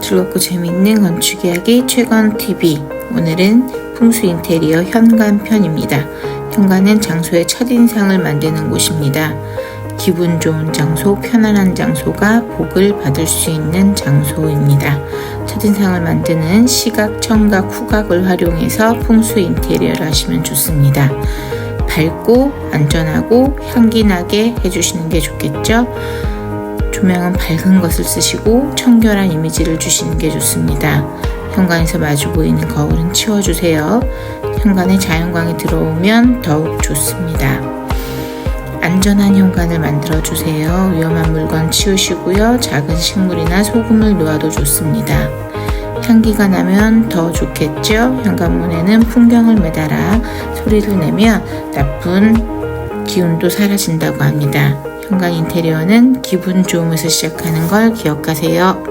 즐겁고 재미있는 건축 이야기 최건 TV. 오늘은 풍수 인테리어 현관 편입니다. 현관은 장소의 첫인상을 만드는 곳입니다. 기분 좋은 장소, 편안한 장소가 복을 받을 수 있는 장소입니다. 첫인상을 만드는 시각, 청각, 후각을 활용해서 풍수 인테리어를 하시면 좋습니다. 밝고 안전하고 향기 나게 해주시는 게 좋겠죠? 조명은 밝은 것을 쓰시고 청결한 이미지를 주시는 게 좋습니다. 현관에서 마주 보이는 거울은 치워주세요. 현관에 자연광이 들어오면 더욱 좋습니다. 안전한 현관을 만들어 주세요. 위험한 물건 치우시고요. 작은 식물이나 소금을 놓아도 좋습니다. 향기가 나면 더 좋겠죠? 현관문에는 풍경을 매달아 소리를 내면 나쁜 기운도 사라진다고 합니다. 현관 인테리어는 기분 좋음에서 시작하는 걸 기억하세요.